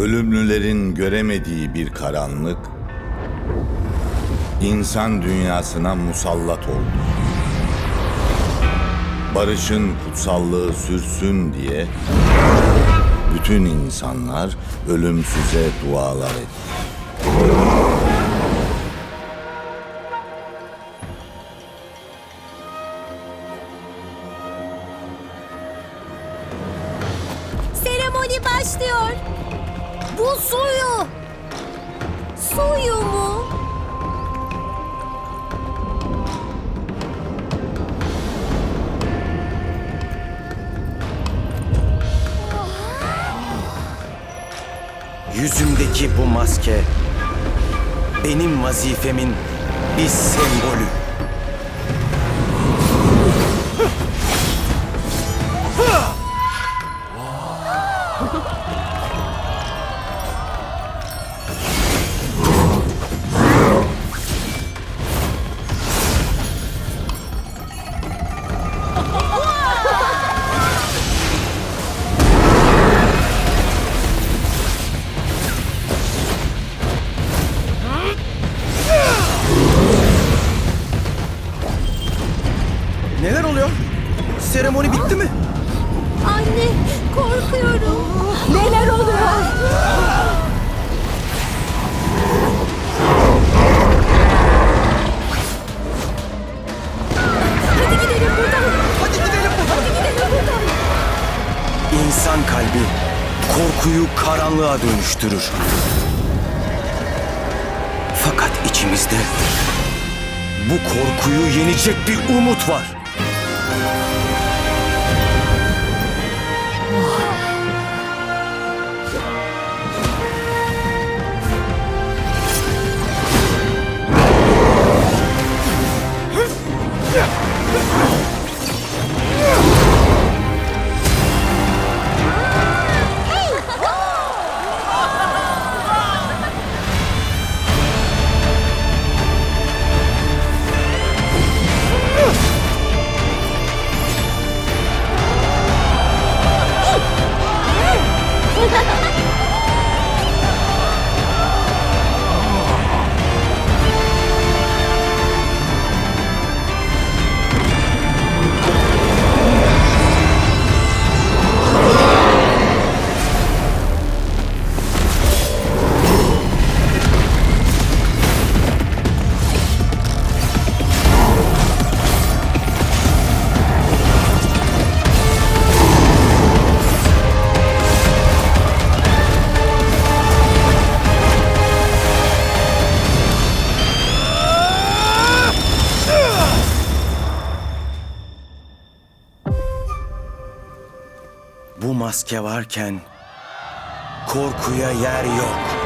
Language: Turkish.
Ölümlülerin göremediği bir karanlık insan dünyasına musallat oldu. Barışın kutsallığı sürsün diye bütün insanlar ölümsüze dualar etti. Seremoni başlıyor. Bu suyu. Suyu mu? Yüzümdeki bu maske benim vazifemin bir sembolü. Neler oluyor? Seremoni bitti mi? Anne korkuyorum. Neler oluyor? Hadi gidelim buradan. Hadi gidelim buradan. Hadi gidelim buradan. İnsan kalbi korkuyu karanlığa dönüştürür. Fakat içimizde bu korkuyu yenecek bir umut var. 哇！Bu maske varken korkuya yer yok.